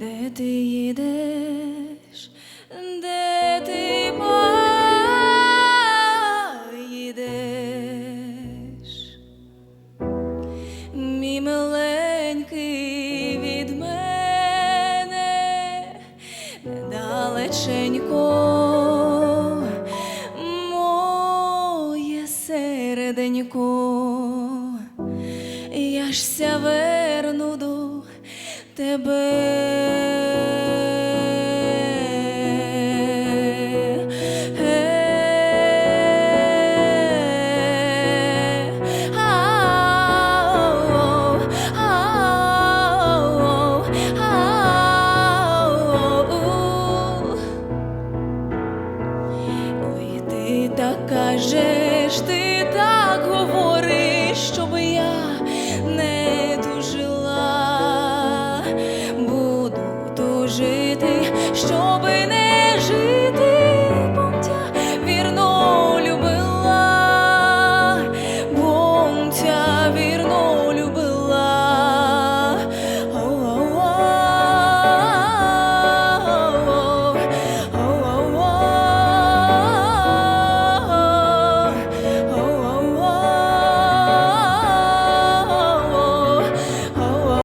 де ти їдеш, де ти поїдеш, мій миленький від мене недалеченько, моє серденько, я ж ся верну до тебе. Ой, ти так кажеш, ти так. щоби не